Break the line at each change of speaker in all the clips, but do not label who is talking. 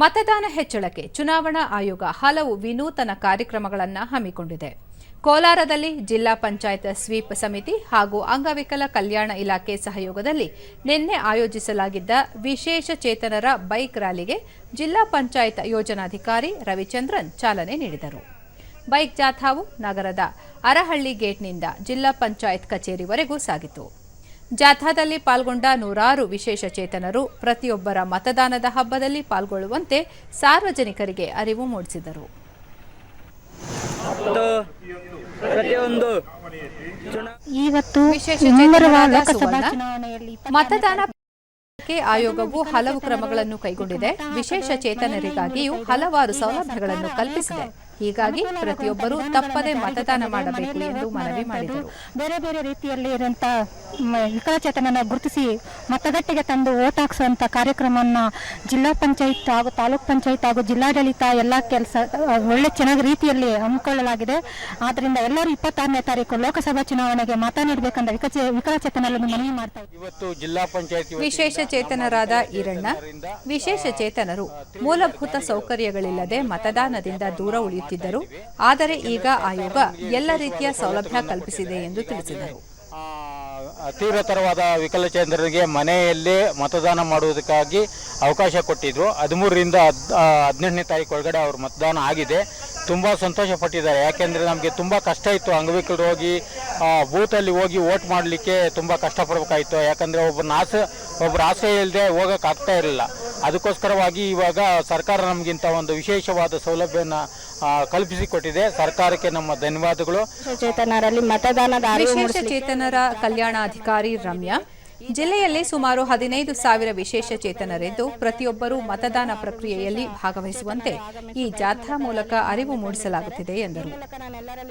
ಮತದಾನ ಹೆಚ್ಚಳಕ್ಕೆ ಚುನಾವಣಾ ಆಯೋಗ ಹಲವು ವಿನೂತನ ಕಾರ್ಯಕ್ರಮಗಳನ್ನು ಹಮ್ಮಿಕೊಂಡಿದೆ. ಕೋಲಾರದಲ್ಲಿ ಜಿಲ್ಲಾ ಪಂಚಾಯತ್ ಸ್ವೀಪ್ ಸಮಿತಿ ಹಾಗೂ ಅಂಗವಿಕಲ ಕಲ್ಯಾಣ ಇಲಾಖೆ ಸಹಯೋಗದಲ್ಲಿ ನಿನ್ನೆ ಆಯೋಜಿಸಲಾಗಿದ್ದ ವಿಶೇಷ ಚೇತನರ ಬೈಕ್ ರ್ಯಾಲಿಗೆ ಜಿಲ್ಲಾ ಪಂಚಾಯತ್ ಯೋಜನಾಧಿಕಾರಿ ರವಿಚಂದ್ರನ್ ಚಾಲನೆ ನೀಡಿದರು. ಬೈಕ್ ಜಾಥಾವು ನಗರದ ಅರಹಳ್ಳಿ ಗೇಟ್ನಿಂದ ಜಿಲ್ಲಾ ಪಂಚಾಯತ್ ಕಚೇರಿವರೆಗೂ ಸಾಗಿತು. ಜಾಥಾದಲ್ಲಿ ಪಾಲ್ಗೊಂಡ ನೂರಾರು ವಿಶೇಷ ಚೇತನರು ಪ್ರತಿಯೊಬ್ಬರ ಮತದಾನದ ಹಬ್ಬದಲ್ಲಿ ಪಾಲ್ಗೊಳ್ಳುವಂತೆ ಸಾರ್ವಜನಿಕರಿಗೆ ಅರಿವು ಮೂಡಿಸಿದರು.
ಪ್ರತಿಯೊಂದು
ವಿಶೇಷ ಮತದಾನ ಆಯೋಗವು ಹಲವು ಕ್ರಮಗಳನ್ನು ಕೈಗೊಂಡಿದೆ. ವಿಶೇಷ ಚೇತನರಿಗಾಗಿಯೂ ಹಲವಾರು ಸೌಲಭ್ಯಗಳನ್ನು ಕಲ್ಪಿಸಿದೆ. ಹೀಗಾಗಿ ಪ್ರತಿಯೊಬ್ಬರೂ ತಪ್ಪದೆ ಮತದಾನ ಮಾಡಬೇಕು ಎಂದು ಮನವಿ ಮಾಡಿದರು.
ಬೇರೆ ಬೇರೆ ರೀತಿಯಲ್ಲಿ ಇರುವಂತಹ ವಿಕಲಚೇತನ ವಿಕಲಚೇತನನ ಗುರುತಿಸಿ ಮತಗಟ್ಟೆಗೆ ತಂದು ಓಟ್ ಹಾಕಿಸುವಂತಹ ಕಾರ್ಯಕ್ರಮವನ್ನ ಜಿಲ್ಲಾ ಪಂಚಾಯತ್ ಹಾಗೂ ತಾಲೂಕ್ ಪಂಚಾಯತ್ ಹಾಗೂ ಜಿಲ್ಲಾಡಳಿತ ಎಲ್ಲ ಕೆಲಸ ಒಳ್ಳೆ ಚೆನ್ನಾಗಿ ರೀತಿಯಲ್ಲಿ ಹಮ್ಮಿಕೊಳ್ಳಲಾಗಿದೆ. ಆದ್ರಿಂದ ಎಲ್ಲರೂ ಇಪ್ಪತ್ತಾರನೇ ತಾರೀಕು ಲೋಕಸಭಾ ಚುನಾವಣೆಗೆ ಮತ ನೀಡಬೇಕಂತ ವಿಕಲಚೇತನರನ್ನು ಮನವಿ ಮಾಡ್ತಾ.
ಇವತ್ತು ಜಿಲ್ಲಾ ಪಂಚಾಯತ್
ವಿಶೇಷ ಚೇತನರಾದ ಈರಣ್ಣ ವಿಶೇಷ ಚೇತನರು ಮೂಲಭೂತ ಸೌಕರ್ಯಗಳಿಲ್ಲದೆ ಮತದಾನದಿಂದ ದೂರ ಉಳಿಯುತ್ತಿದ್ದರು ಆದರೆ ಈಗ ಆಯೋಗ ಎಲ್ಲ ರೀತಿಯ ಸೌಲಭ್ಯ ಕಲ್ಪಿಸಿದೆ ಎಂದು ತಿಳಿಸಿದರು.
ತೀವ್ರತರವಾದ ವಿಕಲಚೇಂದ್ರರಿಗೆ ಮನೆಯಲ್ಲೇ ಮತದಾನ ಮಾಡುವುದಕ್ಕಾಗಿ ಅವಕಾಶ ಕೊಟ್ಟಿದ್ರು. ಹದಿಮೂರರಿಂದ ಹದಿನೆಂಟನೇ ತಾರೀಕು ಒಳಗಡೆ ಅವರು ಮತದಾನ ಆಗಿದೆ. ತುಂಬ ಸಂತೋಷ ಪಟ್ಟಿದ್ದಾರೆ ಯಾಕೆಂದರೆ ನಮಗೆ ತುಂಬ ಕಷ್ಟ ಇತ್ತು. ಅಂಗವಿಕಲರು ಹೋಗಿ ಬೂತಲ್ಲಿ ಹೋಗಿ ಓಟ್ ಮಾಡಲಿಕ್ಕೆ ತುಂಬ ಕಷ್ಟಪಡಬೇಕಾಯಿತು. ಯಾಕಂದರೆ ಒಬ್ಬರನ್ನ ಆಸೆ ಒಬ್ಬರ ಆಸೆ ಇಲ್ಲದೆ ಹೋಗೋಕ್ಕಾಗ್ತಾ ಆಗ್ತಾ ಇರಲಿಲ್ಲ. ಅದಕ್ಕೋಸ್ಕರವಾಗಿ ಇವಾಗ ಸರ್ಕಾರ ನಮಗಿಂತ ಒಂದು ವಿಶೇಷವಾದ ಸೌಲಭ್ಯನ ಕಲ್ಪಿಸಿಕೊಟ್ಟಿದೆ. ಸರ್ಕಾರಕ್ಕೆ ನಮ್ಮ ಧನ್ಯವಾದಗಳು.
ಚೇತನರಲ್ಲಿ ಮತದಾನದ
ವಿಶೇಷ ಚೇತನರ ಕಲ್ಯಾಣಾಧಿಕಾರಿ ರಮ್ಯಾ. ಜಿಲ್ಲೆಯಲ್ಲಿ ಸುಮಾರು ಹದಿನೈದು ಸಾವಿರ ವಿಶೇಷ ಚೇತನರಿದ್ದು ಪ್ರತಿಯೊಬ್ಬರೂ ಮತದಾನ ಪ್ರಕ್ರಿಯೆಯಲ್ಲಿ ಭಾಗವಹಿಸುವಂತೆ ಈ ಜಾಥಾ ಮೂಲಕ ಅರಿವು ಮೂಡಿಸಲಾಗುತ್ತಿದೆ ಎಂದರು.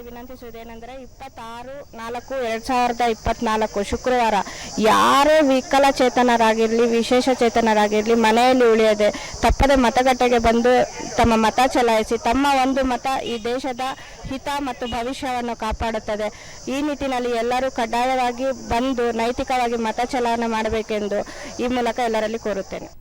ವಿನಂತಿಸುವುದೇನೆಂದರೆ ಇಪ್ಪತ್ತಾರು ನಾಲ್ಕು ಎರಡ್ ಸಾವಿರದ ಇಪ್ಪತ್ನಾಲ್ಕು ಶುಕ್ರವಾರ ಯಾರೇ ವಿಕಲಚೇತನರಾಗಿರಲಿ ವಿಶೇಷ ಚೇತನರಾಗಿರಲಿ, ಮನೆಯಲ್ಲಿ ಉಳಿಯದೆ ತಪ್ಪದೆ ಮತಗಟ್ಟೆಗೆ ಬಂದು ತಮ್ಮ ಮತ ಚಲಾಯಿಸಿ ತಮ್ಮ ಒಂದು ಮತ ಈ ದೇಶದ ಹಿತ ಮತ್ತು ಭವಿಷ್ಯವನ್ನು ಕಾಪಾಡುತ್ತದೆ. ಈ ನಿಟ್ಟಿನಲ್ಲಿ ಎಲ್ಲರೂ ಕಡ್ಡಾಯವಾಗಿ ಬಂದು ನೈತಿಕವಾಗಿ ಮತ ಚಲಾವಣೆ ಮಾಡಬೇಕೆಂದು ಈ ಮೂಲಕ ಎಲ್ಲರಲ್ಲಿ ಕೋರುತ್ತೇನೆ.